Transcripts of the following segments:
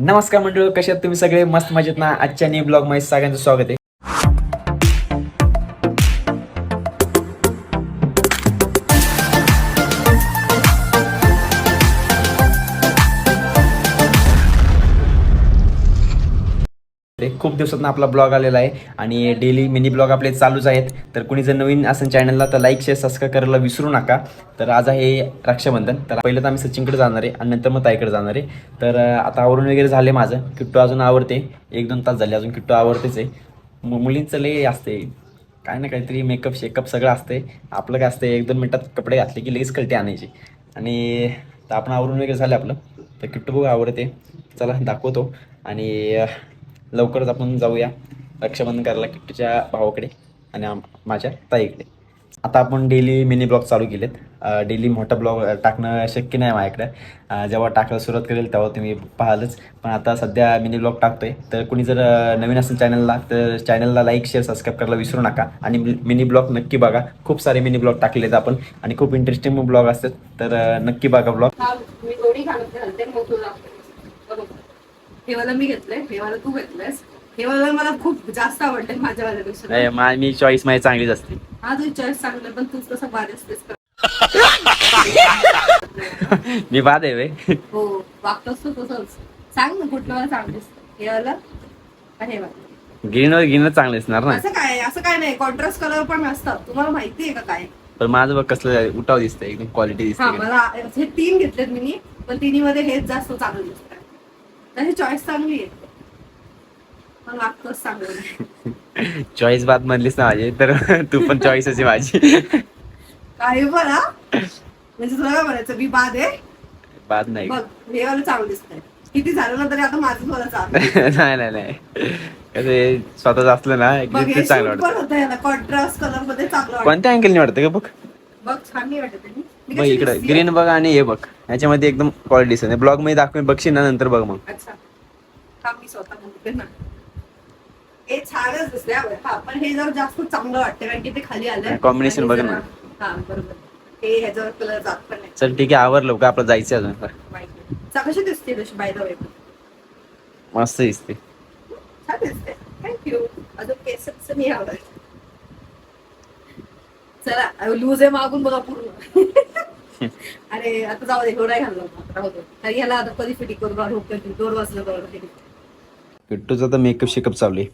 नमस्कार मंडळ कशात तुम्ही सगळे? मस्त मजेत ना? आजच्या न्यू ब्लॉगमध्ये सगळ्यांचं स्वागत आहे. दिवसातून आपला ब्लॉग आलेला आहे आणि डेली मिनी ब्लॉग आपले चालूच आहेत. तर कुणी जर नवीन असेल चॅनलला तर लाईक शेअर सबस्क्राईब करायला विसरू नका. तर आज आहे रक्षाबंधन. तर पहिलं तर आम्ही सचिनकडे जाणार आहे आणि नंतर मग ताईकडे जाणार आहे. तर आता आवरून वगैरे झाले माझं. किट्टू अजून आवडते एक दोन तास झाले अजून किट्टू आवडतेच आहे. मु- मुलींचं लय असते. काय ना काहीतरी मेकअप शेकअप सगळं असते. आपलं काय असते एक दोन मिनटात कपडे घातले की लगेच कळते आणायची. आणि तर आपण आवरून वगैरे झालं आपलं. तर किट्टू बघू आवडते चला दाखवतो. आणि लवकरच आपण जाऊया रक्षाबंधन करायला किट्टूच्या भावाकडे आणि आम- माझ्या ताईकडे. आता आपण डेली मिनी ब्लॉग चालू केलेत. डेली मोठा ब्लॉग टाकणं शक्य नाही माझ्याकडे. जेव्हा टाकायला सुरुवात करेल तेव्हा तुम्ही पाहालच. पण आता सध्या मिनी ब्लॉग टाकतोय. तर कुणी जर नवीन असेल चॅनलला तर चॅनलला लाईक शेअर सबस्क्राईब करायला विसरू नका. आणि मिनी ब्लॉग नक्की बघा. खूप सारे मिनी ब्लॉग टाकलेत आपण. आणि खूप इंटरेस्टिंग ब्लॉग असतात. तर नक्की बघा ब्लॉग हा हे वाला मी घेतलंय हे वाला तू घेतलंयस. हे वाला मला खूप जास्त आवडते माझ्या वाल्यापेक्षा मी चॉईस माझी चांगलीच असते. हा तुझी चॉईस चांगलं पण तूच कसं बाद असतेस का? मी बाद आहे वे. हो वागतोस तू तसंच. सांग ना कुठलं मला सांगतेस हे वाला का हे वाला ग्रीनवर ग्रीनच चांगले असणार ना. असं काय असं काय नाही. कॉन्ट्रास्ट कलर पण असतात तुम्हाला माहिती आहे का काय? पण माझं बघ कसलं उठाव दिसतंय एकदम क्वालिटी हा दिसते मला हे तीन घेतलेत मी पण तिन्ही मध्ये हेच जास्त चांगलं दिसत त्याची चॉईस चांगली आहे. चांगलं चॉईस बाद म्हणलीस ना माझी तर तू पण चॉईस आहे माझी. काही पण हा म्हणजे तुला काय म्हणायचं? मी बाद आहे. बाद नाही. बघ हे वाला चांगलं दिसतंय. किती झालं ना तरी आता माझं मला चांगलं नाही नाही नाही. कसं हे स्वतःच असलं ना बघ हे चांगलं shoot पण वाटतं होतं याला कॉन्ट्रास्ट कलरमध्ये चांगलं वाटतं. कोणत्या अँगलने वाटतं का बघ? बघ छान नाही वाटत आहे नी? मी बघ इकडं? ग्रीन बघ आणि हे बघ. याच्यामध्ये एकदम क्वालिटी दिसत ब्लॉगमध्ये दाखवून बघशील ना नंतर बघ मग. अच्छा. मी स्वतः म्हणते ना. छानच दिसतंय हा बघ. ना. चल ठीक आहे आवरलं का आपलं जायचं अजून. कशी दिसते मस्त दिसते. छान दिसते. थँक्यू अजून केसच नाही आवडत. चला लूज आहे मागून बघा पूर्ण अरे आता जाऊ दे एवढा घाललो राहू दे कारण याला आता कधी फिटिंग करू? राहू कधी दोन वाजलं किट्टूचा तर मेकअप शेकअप चालू आहे.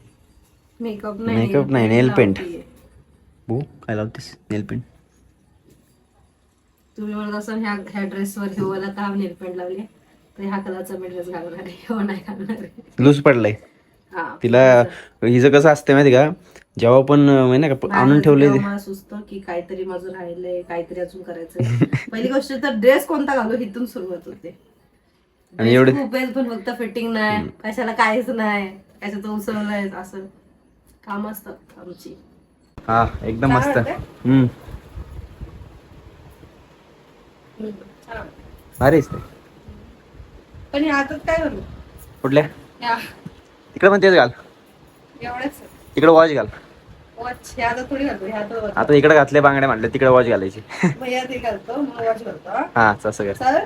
मेकअप Makeup नाही, nail paint. भाऊ काय लावतेस? नेल पेंट तुम्ही म्हणत असं ह्या ह्या ड्रेसवर हे वाला का नेल पेंट लावले? तर ह्या कलरचा मी ड्रेस घालणार आहे. हो नाही घालणार लूज पडलाय. तिला हिचं कसं असतं माहिती का? जेव्हा पण नाही का आणून ठेवले मला सुचतं की काहीतरी माझं राहिलंय काहीतरी अजून करायचंय. पहिली गोष्ट तर ड्रेस कोणता घालू इथून सुरुवात होते. आणि एवढे- पण फक्त फिटिंग नाही. कशाला काहीच नाही. कशाचं उसळलंय असं. काम असतात आमची. हा एकदम मस्त? हम्म. पण हातात काय घालू? कुठल्या? इकडे पण तेच घाल. इकडे वॉच घाल. आता इकडे घातले बांगड्या म्हटलं तिकडे वॉच घालायची. हा? हा तसं कर.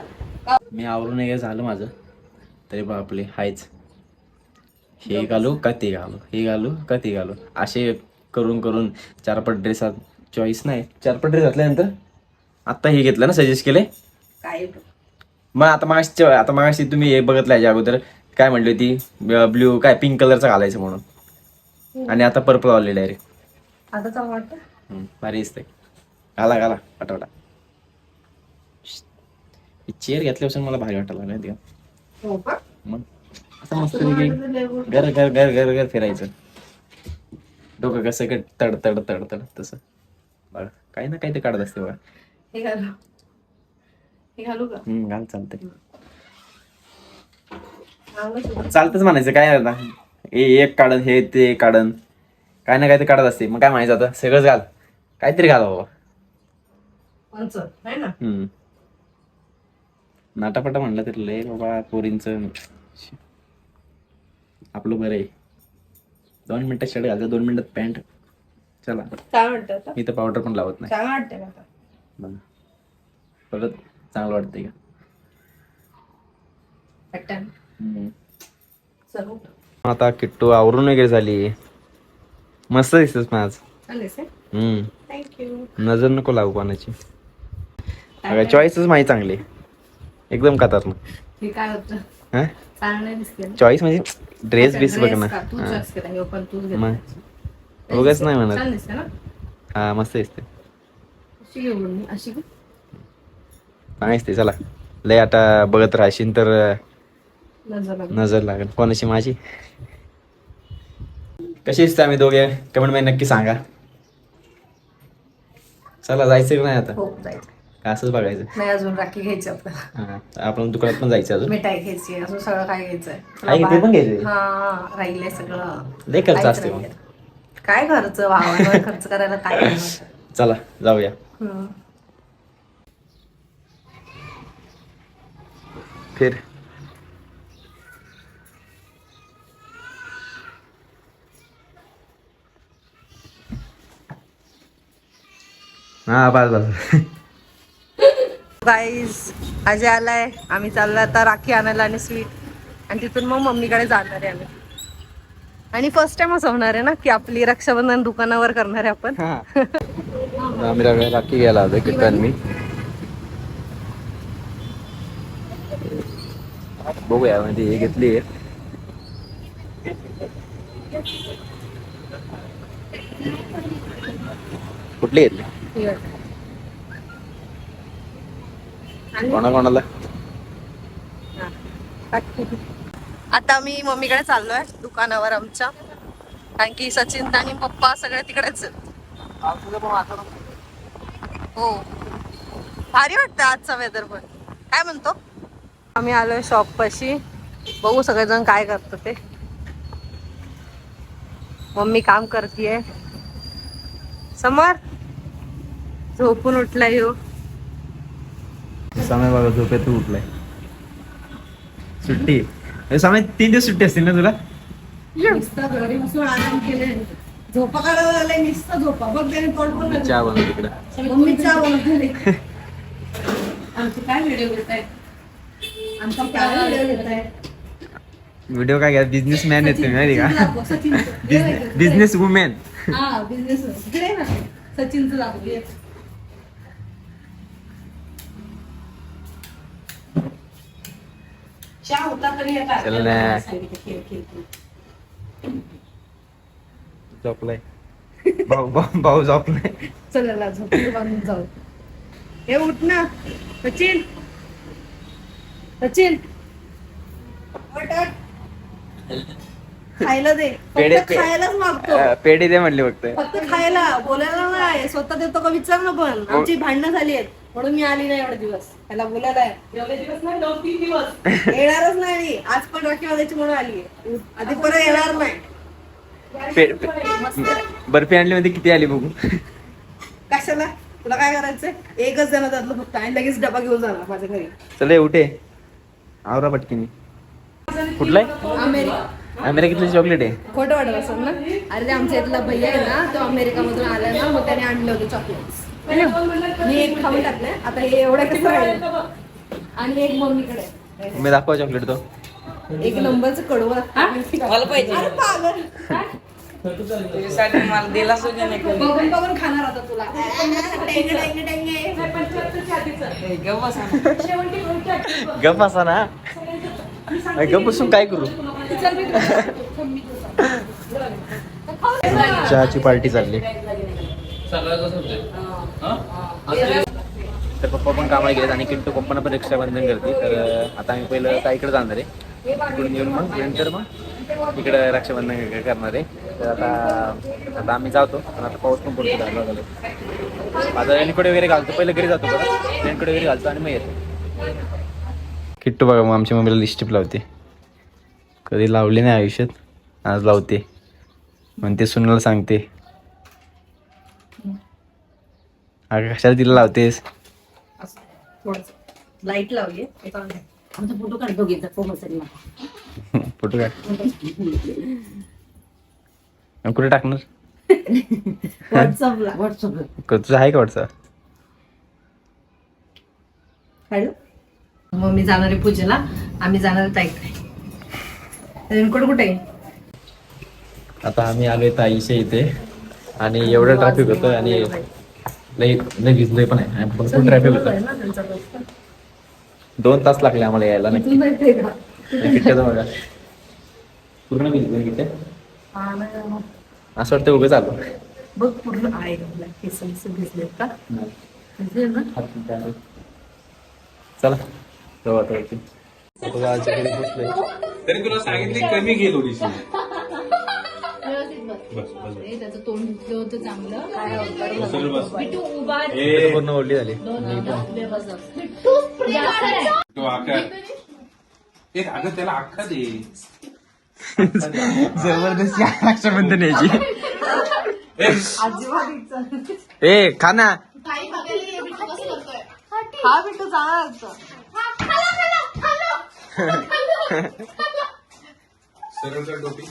मी आवरून वगैरे झालं माझं. तरी बापले हायच. हे घालू का ते घालू? हे घालू का ते घालू? असे करून करून चारपट ड्रेस चॉईस नाही. चारपट ड्रेस घातल्यानंतर आत्ता हे घेतलं ना सजेस्ट केले? काय? मग आता मागाशी आता मागाशी तुम्ही हे बघितलं याच्या अगोदर. काय म्हणली होती? ब्ल्यू काय पिंक कलरचं घालायचं म्हणून. आणि आता पर्पल आले डायरेक्ट आता चांगलं वाटतं? भारी दिसतंय. घाला घाला पटापटा चेअर घेतल्यापासून मला भारी वाटायला लागलं का? हो मग असं मस्त घर घर घर घर घर फिरायचं. डोकं कसं काय तड तड तड तड तसं. बघा काही ना काही ते काढत असते बघा. हे घालू. घालू का? हम्म घाल चालतंय. चालतंच म्हणायचं काय आता? हे एक काढन हे ते काढन. काय ना काय ते काढत असते. मग काय म्हणायचं आता? सगळंच घाल. काहीतरी घाल बाबा. पंच आहे ना? हम्म. नाटापटा म्हणलं तरी लय बाबा पोरींचं. आपलं बरं आहे. दोन मिनिटात शर्ट घालतं दोन मिनिटात पॅन्ट चला. काय आता? मी तर पावडर पण लावत नाही. चांगलं वाटतंय का आता? बघा. परत चांगलं वाटतंय का? आता किट्टू आवरून वगैरे झाली. मस्त दिसतेस पण आज. हम्म. नजर नको लागू कोणाची. अगं चॉईसच माहिती चांगली. एकदम कातात काय होतं? दिसते ना? चॉईस म्हणजे ड्रेस बीस बघ ना. हा. मग. उगाच नाही म्हणत. हा मस्त दिसते. अशी दिसते? चला. लय आता बघत राहशील तर नजर लागली. कोणाची? माझी? कशी दिसते आम्ही दोघे? कमेंटमध्ये नक्की सांगा. चला जायचं की नाही आता? हो का असंच बघायचं? नाही अजून राखी घ्यायची आपल्याला. आपण दुकानात पण जायचं अजून? मिठाई घ्यायची अजून सगळं काय घ्यायचंय? ते पण घ्यायचंय? हा राहिलंय सगळं. लय खर्च असते. काय खर्च? खर्च करायला काय? चला जाऊया. फिर. हा बस बस. गाईज अजय आलाय. आम्ही चाललो आता राखी आणायला आणि स्वीट आणि तिथून मग मम्मीकडे जाणार आहे आम्ही. आणि फर्स्ट टाइम असं होणार आहे ना की आपली रक्षाबंधन दुकानावर करणार आहे आपण. हा. आम्ही राखी घ्यायला आलोय किट्टन मी. बघूया म्हणजे हे घेतली कुठली घेतली कोणाला? आता मी मम्मीकडे चाललोय दुकानावर आमच्या. कारण की सचिन आणि पप्पा सगळे तिकडेच. हो. भारी वाटतं आजचा वेदर पण. काय म्हणतो? आम्ही आलोय शॉप पाशी. बघू सगळेजण काय करतो ते. मम्मी काम करतीये. समर? झोपून उठलाय हो. समय बघा झोपेत उठलाय. सुट्टी. हे समय तीन दिवस सुट्टी असतील ना तुला? नुसता घरी बसून आराम केले. झोपा काढायला लागले नुसतं झोपा. बघ त्याने तोंड पण नाही. चहा बनव तिकडं मम्मी चहा बनवते. आमचे काय व्हिडिओ घेत आहे आमचा काय व्हिडिओ घेत आहे व्हिडिओ काय घ्या? बिझनेस मॅन आहेत तुम्ही माहिती का. बिझनेस वुमेन हा बिझनेस सचिनचं ये. चहा होता तरी आता चल ना. खेळ, खेळ, खेळ. झोपलाय. भाऊ भाऊ भाऊ झोपलाय. चल ना झोपून बांधून जाऊ. हे उठ ना. सचिन. सचिन. उठ, उठ. खायला दे. पेढे- फक्त खायलाच मागतो. अं, पेढे दे म्हणले फक्त. फक्त खायला. बोलायला नाही. स्वतः देतो का विचार ना पण. आमची भांडणं झाली आहेत. म्हणून मी आली नाही एवढे दिवस. त्याला बोलायला आहे. एवढे दिवस नाही दोन तीन दिवस. येणारच नाही. आज पण राखी वाजायची म्हणून आली आधी परत येणार नाही. पे- पे- बर्फी आणली मध्ये किती आली बघू? कशाला? तुला काय करायचंय? एकच जण त्यातलं फक्त आणि लगेच डबा घेऊन जाणार माझ्या घरी. चल उठे. आवरा पटकीनी. कुठलाय? अमेरिका. अमेरिकेतली चॉकलेट आहे. खोटं वाटत असेल ना? अरे ते आमच्या इथला भैया आहे ना तो अमेरिकामधून आला ना मग त्याने आणले होते चॉकलेट्स मी एक खाऊन आता हे एवढं कसं आणि एक मम्मीकडे. मी दाखवा चॉकलेट तो एक नंबरचं कडवं मला पाहिजे मला दिला सुद्धा नाही. बघून बघून खाणार आता तुला. गप असा ना गप बसून काय करू चहाची पार्टी चालली तर पप्पा पण कामाला गेलेत आणि किंटू पप्पांना पण रक्षाबंधन करते. तर आता आम्ही पहिलं ताईकडे जाणार आहे. तिकडून येऊन मग नंतर मग इकडं रक्षाबंधन करणार आहे. तर आता आता आम्ही जातो. पण आता पाऊस पण पडतो झाला झालं आता रेनकोट वगैरे घालतो. पहिलं घरी जातो बघा. रेनकोट वगैरे घालतो आणि मग येतो. किट्टू बघा मग आमच्या मम्मीला लिस्टिप लावते. कधी लावली नाही आयुष्यात आज लावते. म्हणते सुनाला सांगते. अगं कशाला तिला लावतेस? लाइट लावली आमचा फोटो काढ दोघींचा फोन फोटो काढ. कुठे टाकणार? व्हॉट्सअपला व्हॉट्सअपला क- तुझं आहे का व्हॉट्सअप हॅलो? मग मी जाणार आहे पूजेला. आम्ही जाणार आहे ताईकडे. रेनकोट कुठे आता आम्ही आलोय ताईच्या इथे. आणि एवढं ट्रॅफिक होतं आणि लई लई भिजलोय पण आहे. आणि भरपूर ट्रॅफिक होतं दोन तास लागले आम्हाला यायला नक्की. नाही, किट्ट्याचं बघा पूर्ण भिजलोय किट्ट्या असं वाटतं उगं चालू बघ पूर्ण आहे केस भिजले का? भिजले ना? चला जाऊ आता वरती. आता जायच्या घरी पोहोचलोय. तरी तुला सांगितली कमी घे थोडीशी. बस हे त्याचं तोंड धुतलं होतं चांगलं. काय सरळ बस. बिट्टू उभा आता पूर्ण ओढली झाली. बिट्टू जास्त आहे. तो आकार एक अगं त्याला अख्खा दे. जबरदस्ती रक्षाबंधन यायची ए, ए खाना ताई बघायला ये, बिट्टू कसं करतोय? हा बिट्टू चांगला असतो सरळ कर टोपी.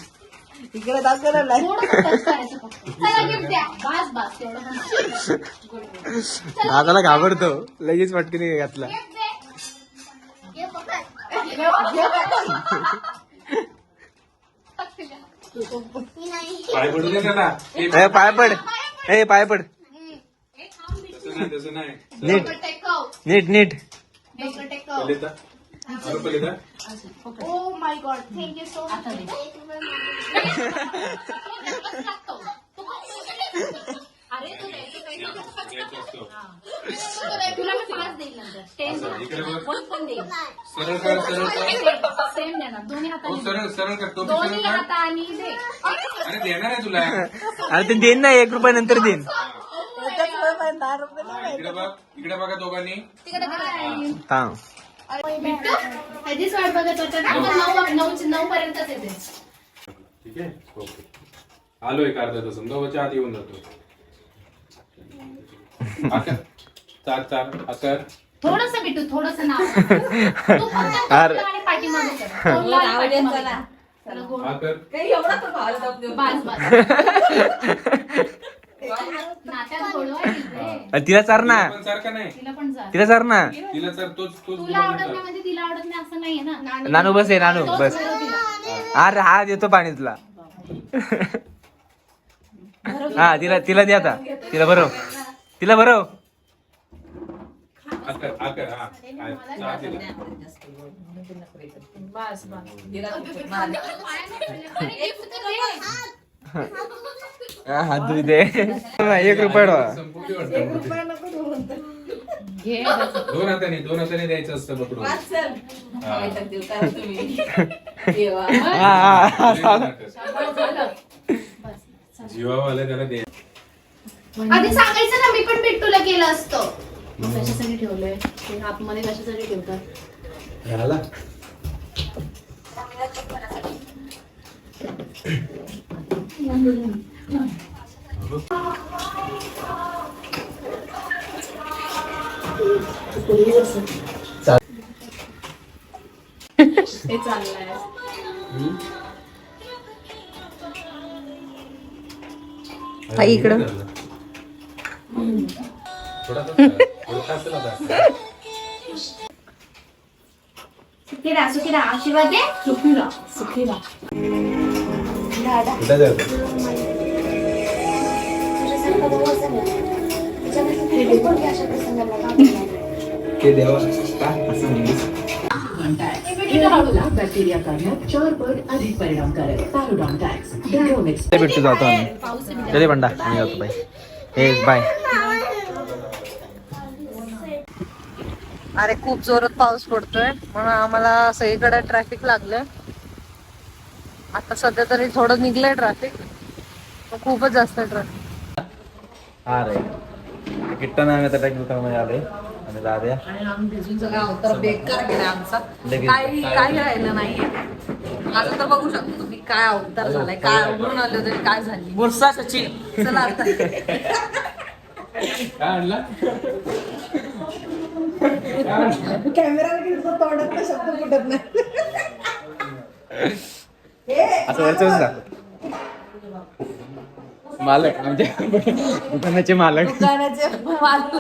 तिकडे दाखवलं नाही थोडंसं touch करायचं फक्त. चला gift द्या. बस बस तेवढं पण नाही. दादाला घाबरतो. लगेच पटकन घातला. Gift दे. घे पकड. पाय पडू दे त्याला. ए, ए, पाय पड. ए पाय पड. हे. तसं नाही तसं नाही. नीट. डोकं टेकव. नीट नीट. डोकं टेकव. पलिता. अरे पलिता. Oh my god, thank you so much. अरे तू द्यायचं काही घ्यायचं असतं. तुला मी पाच देईल नंतर. टेन इकडे बघ. वन पण देईल सरळ कर सरळ कर. सेम देणार दोन्ही हो हाताने सरळ सरळ कर. टोपी दोन्ही सरळ कर. हाताने दे. अरे देणार आहे तुला. अरे ते देईन ना एक रुपया नंतर देईन. दहा रुपये इकडे बघ. इकडे बघा. दोघांनी. थांब. बिट्टू ह्याचीच वाट बघत होता ना नऊ नऊ नऊ पर्यंतच येते ठीक आहे ओके आलो एक अर्धा तास? नऊच्या आत येऊन जातो आकार चार चार आकार. थोडस बिट्टू थोडस नाव. तू फक्त अरे. तोंडला आणि पाठीमागे कर. तोंडला पाठीमागे. आकार. काही एवढा तर भाव जाऊ बस बस. तिला चार ना. पण सारखा नाही. तिला पण जा तिला चार ना. तिला तर तोच तोच तुला आवडत नाही म्हणजे तिला आवडत नाही असं नाहीये ना. नानू बस आहे नानू बस. अरे हा देतो पाणी तुला. हा तिला तिला दे आता. तिला भरव. तिला भरव. आकार आकार हा चार दिला. अरे, gift तर दे. हा, हात धुई दे एक रुपया ठेवा. संपवली वाटतं. दोन हाताने दोन हाताने द्यायचं असतं पकडून हा. हा, हा, हा. जीवावाला त्याला दे आधी सांगायचं ना मी पण बिट्टूला केलं असतं कशासाठी ठेवलंय ते आतमध्ये कशासाठी ठेवतात झाला हे चाललंय आई इकडं. थोडा थोडा असेल आता सुखीरा सुखीरा आशीर्वाद दे सुखीरा सुखीरा कुठे जायचं? ते देवा का? असं म्हणलीस? बॅक्टेरिया काढण्यात चार पट अधिक परिणामकारक पॅरोडॉन टॅक्स डॅरोमिक्स ते भेटतो जातो आम्ही. चले बंडा आम्ही जातो बाय. हे बाय. अरे खूप जोरात पाऊस पडतोय. म्हणून आम्हाला सगळीकडे ट्रॅफिक लागलं. आता सध्या तरी थोडं निघलंय ट्रॅफिक खूपच जास्त ट्रॅफिक हा रे. किट्टन आम्ही आता टॅक्स दुकानामध्ये आणि दाद्या बेकार गेला आमचा. काही काही राहिलं नाहीये. तर बघू शकतो तुम्ही काय अवतार झालाय काय उघडून आलं तरी काय झाली. बुरसा सचिन. चला आता. काय आणला कॅमेरा तोंडात शब्द फुटत नाही. असं वरचं दाखव? मालक म्हणजे दुकानाचे मालक. दुकानाचे मालक.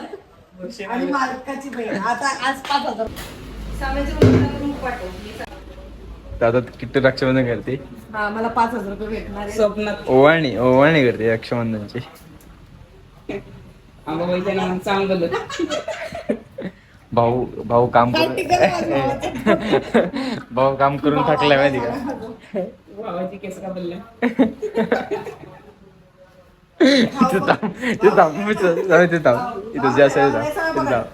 आणि मालकाची बहीण. आता आज पाच हजार. आता किट्टू रक्षाबंधन करते? हा मला पाच हजार रुपये भेटणार. स्वप्नात. ओवाळणी ओवाळणी करते रक्षाबंधनची. चांगलं भाऊ भाऊ काम करून? भाऊ काम करून थकलाय माहिती का? केस का इथं थांब इथं थांब जाऊ इथं थांब इथं जे असेल इथं थांब.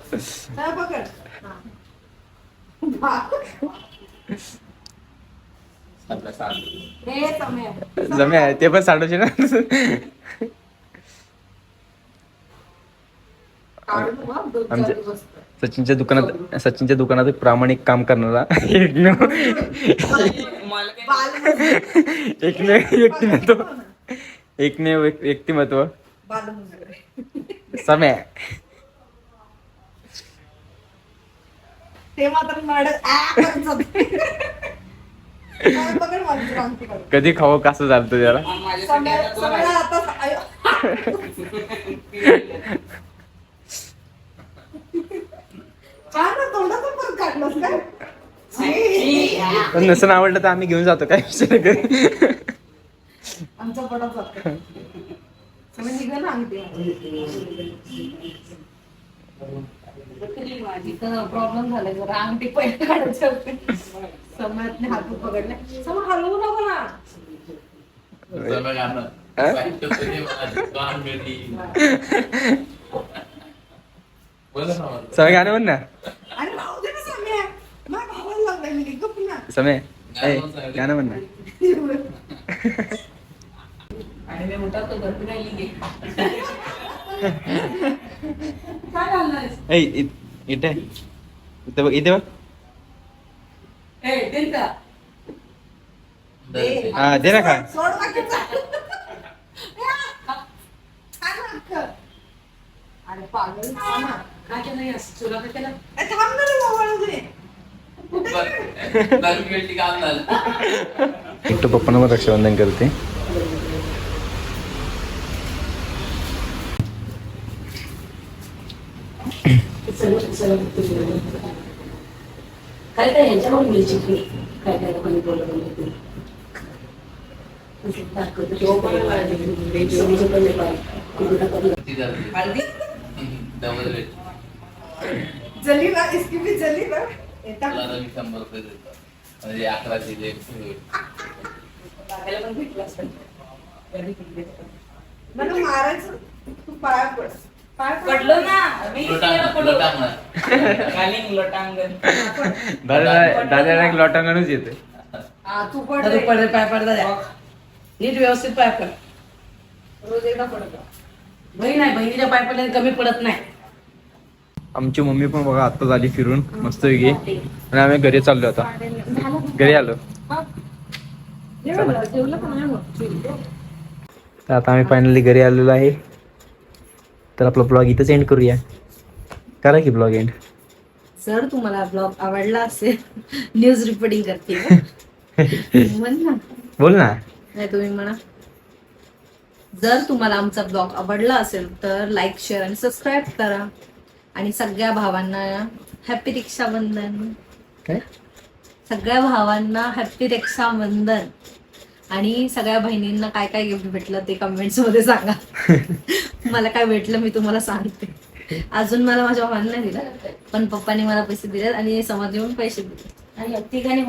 जमे आहे ते पण साडूचे ना. आमच्या- सचिनच्या दुकानात सचिनच्या दुकानात प्रामाणिक काम करणारा. एकमेव व्यक्तिमत्व एकमेव व्यक्- व्यक्तिमत्व. समय. ते मात्र. कधी खावं कसं चालतं त्याला? काढलंस काय? पण नसं आवडलं तर आम्ही घेऊन जातो काय विचार करी. आमचा पडा जातो समय निघा ना अंगठी. प्रॉब्लेम झालाय जरा. अंगठी पहिले काढायचे होते. समयातने हात पकडले. समय हलवू नको ना. समय गाणं म्हण ना अरे राहू दे ना समय मला भावायला लागलाय मी गप्प ना समय। गाणं म्हण ना. आणि मी म्हणतात तो घरटी राहिली गे काय घालणारेस? ए इ- इथे. इथे बघ इथे बघ. ए देईल का? दे. हा दे ना खा. सोड बाकीचा. काय नाटकं? अरे पागल थांब एकटं पप्पांना मग रक्षाबंधन करते काय काय ह्यांच्याकडून घ्यायची की काय काय लोकांनी बोललं जली ना इसकी भी जली ना येता? म्हणजे अकराशे ते दादाला पण भेटलं असतं कधी भेटले. मला मारायचं तू पाया पड. पाय पड. पडलो ना. मी पडलो. लोटांगण. दादा दादा एक लोटांगणच येते. हा, तू पड तू रे. पाय पड दादा. नीट व्यवस्थित पाय पड. रोज एकदा पडत बहीण आहे बहिणीच्या पाय पडल्याने कमी पडत नाही. आमची मम्मी पण बघा आता झाली फिरून. मस्त वेगळी आणि आम्ही घरी चाललो आता. घरी आलो. तर आता आम्ही फायनली घरी आलेलो आहे. तर आपला ब्लॉग इथंच एंड करूया. करा की ब्लॉग एंड सर तुम्हाला ब्लॉग आवडला असेल. न्यूज रिपोर्टिंग करते बोल ना. नाही तुम्ही म्हणा. जर तुम्हाला आमचा ब्लॉग आवडला असेल तर लाईक शेअर आणि सबस्क्राईब करा. आणि सगळ्या भावांना हॅपी रक्षाबंधन. काय? सगळ्या भावांना हॅपी रक्षाबंधन. आणि सगळ्या बहिणींना काय काय गिफ्ट भेटलं ते कमेंट्समध्ये सांगा. मला काय भेटलं मी तुम्हाला सांगते. अजून मला माझ्या भावांना नाही दिलं पण पप्पाने मला पैसे दिले आणि समज येऊन पैसे दिले आणि या तिघांनी